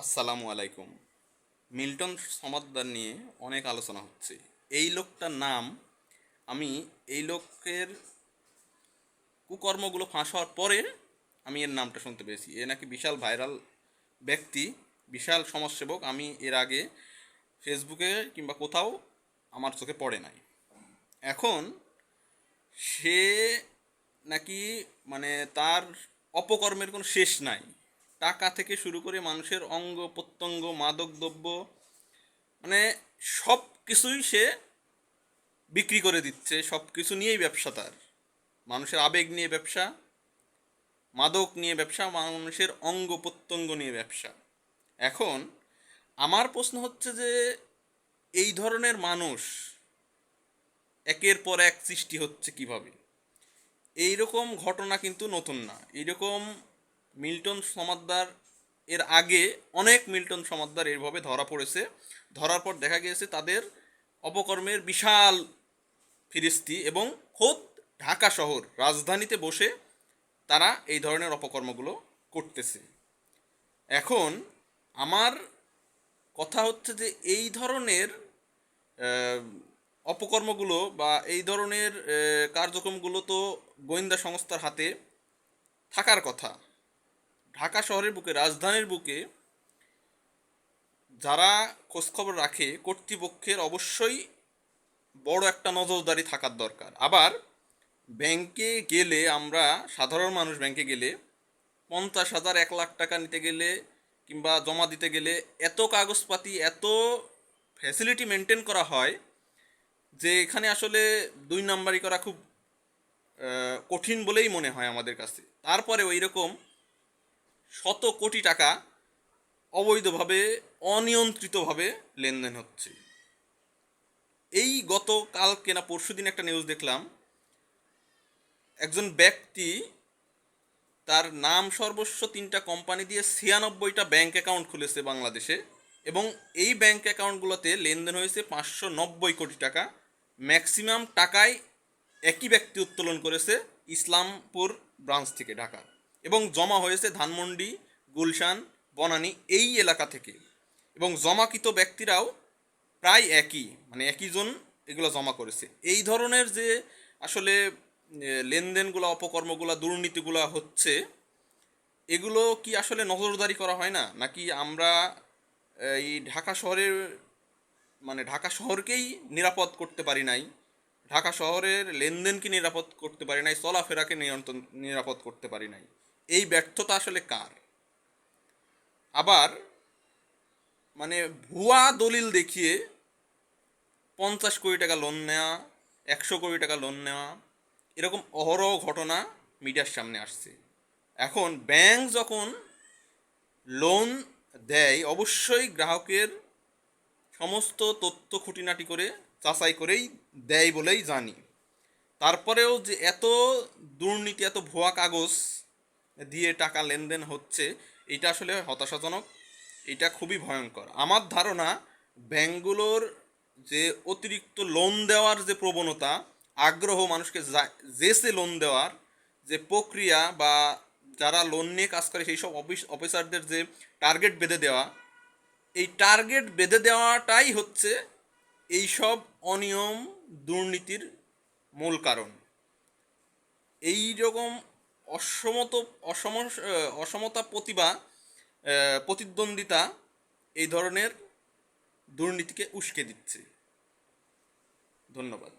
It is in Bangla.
আসসালামু আলাইকুম। মিল্টন সমাদ্দার নিয়ে অনেক আলোচনা হচ্ছে। এই লোকটার নাম, আমি এই লোকের কুকর্মগুলো ফাঁস হওয়ার পরে আমি এর নামটা শুনতে পেয়েছি। এ নাকি বিশাল ভাইরাল ব্যক্তি, বিশাল সমাজসেবক। আমি এর আগে ফেসবুকে কিংবা কোথাও আমার চোখে পড়ে নাই। এখন সে নাকি মানে তার অপকর্মের কোনো শেষ নাই। টাকা থেকে শুরু করে মানুষের অঙ্গ, প্রত্যঙ্গ, মাদক, দ্রব্য মানে সব কিছুই সে বিক্রি করে দিচ্ছে। সব কিছু নিয়েই ব্যবসা তার। মানুষের আবেগ নিয়ে ব্যবসা, মাদক নিয়ে ব্যবসা, মানুষের অঙ্গ, প্রত্যঙ্গ নিয়ে ব্যবসা। এখন আমার প্রশ্ন হচ্ছে যে, এই ধরনের মানুষ একের পর এক সৃষ্টি হচ্ছে কীভাবে? এইরকম ঘটনা কিন্তু নতুন না। এইরকম মিল্টন সমাদ্দার এর আগে অনেক মিল্টন সমাদ্দার এইভাবে ধরা পড়েছে। ধরার পর দেখা গিয়েছে তাদের অপকর্মের বিশাল ফিরিস্তি এবং খোদ ঢাকা শহর রাজধানীতে বসে তারা এই ধরনের অপকর্মগুলো করতেছে। এখন আমার কথা হচ্ছে যে এই ধরনের অপকর্মগুলো বা এই ধরনের কার্যক্রমগুলো তো গোয়েন্দা সংস্থার হাতে থাকার কথা। ঢাকা শহরের বুকে, রাজধানীর বুকে যারা খোঁজখবর রাখে, কর্তৃপক্ষের অবশ্যই বড় একটা নজরদারি থাকার দরকার। আবার ব্যাংকে গেলে আমরা, সাধারণ মানুষ ব্যাংকে গেলে পঞ্চাশ হাজার, এক লাখ টাকা নিতে গেলে কিংবা জমা দিতে গেলে এত কাগজপাতি, এত ফ্যাসিলিটি মেনটেন করা হয় যে এখানে আসলে দুই নাম্বারই করা খুব কঠিন বলেই মনে হয় আমাদের কাছে। তারপরে ওই রকম শত কোটি টাকা অবৈধভাবে, অনিয়ন্ত্রিতভাবে লেনদেন হচ্ছে। এই গত কালকে না পরশু দিন একটা নিউজ দেখলাম। একজন ব্যক্তি তার নাম সর্বস্ব তিনটা কোম্পানি দিয়ে ছিয়ানব্বইটা ব্যাঙ্ক অ্যাকাউন্ট খুলেছে বাংলাদেশে এবং এই ব্যাঙ্ক অ্যাকাউন্টগুলোতে লেনদেন হয়েছে পাঁচশো নব্বই কোটি টাকা। ম্যাক্সিমাম টাকায় একই ব্যক্তি উত্তোলন করেছে ইসলামপুর ব্রাঞ্চ থেকে ঢাকা। এবং জমা হয়েছে ধানমন্ডি, গুলশান, বনানী এই এলাকা থেকে। এবং জমাকৃত ব্যক্তিরাও প্রায় একই মানে একই জন এগুলো জমা করেছে। এই ধরনের যে আসলে লেনদেনগুলো, অপকর্মগুলো, দুর্নীতিগুলো হচ্ছে, এগুলো কি আসলে নজরদারি করা হয় না? নাকি আমরা এই ঢাকা শহরের মানে ঢাকা শহরকেই নিরাপদ করতে পারি নাই? ঢাকা শহরের লেনদেনকে নিরাপদ করতে পারি নাই? চলাফেরাকে নিয়ন্ত্রণ, নিরাপদ করতে পারি নাই? এই ব্যর্থতা আসলে কার? আবার মানে ভুয়া দলিল দেখিয়ে পঞ্চাশ কোটি টাকা লোন নেওয়া একশো কোটি টাকা লোন নেওয়া এরকম অহরহ ঘটনা মিডিয়ার সামনে আসছে। এখন ব্যাংক যখন লোন দেয়, অবশ্যই গ্রাহকের সমস্ত তথ্য খুঁটিনাটি করে যাচাই করেই দেয় বলেই জানি। তারপরেও যে এত দুর্নীতি, এত ভুয়া কাগজ দিয়ে টাকা লেনদেন হচ্ছে, এটা আসলে হতাশাজনক। এটা খুবই ভয়ঙ্কর। আমার ধারণা ব্যাঙ্কগুলোর যে অতিরিক্ত লোন দেওয়ার যে প্রবণতা, আগ্রহ মানুষকে জেসে লোন দেওয়ার যে প্রক্রিয়া বা যারা লোন নিয়ে কাজ করে, সেই সব অফিস অফিসারদের যে টার্গেট বেঁধে দেওয়া, এই টার্গেট বেঁধে দেওয়াটাই হচ্ছে এই সব অনিয়ম, দুর্নীতির মূল কারণ। এই রকম অসমত অসম অসমতা প্রতিভা প্রতিদ্বন্দ্বিতা এই ধরনের দুর্নীতিকে উস্কে দিচ্ছে। ধন্যবাদ।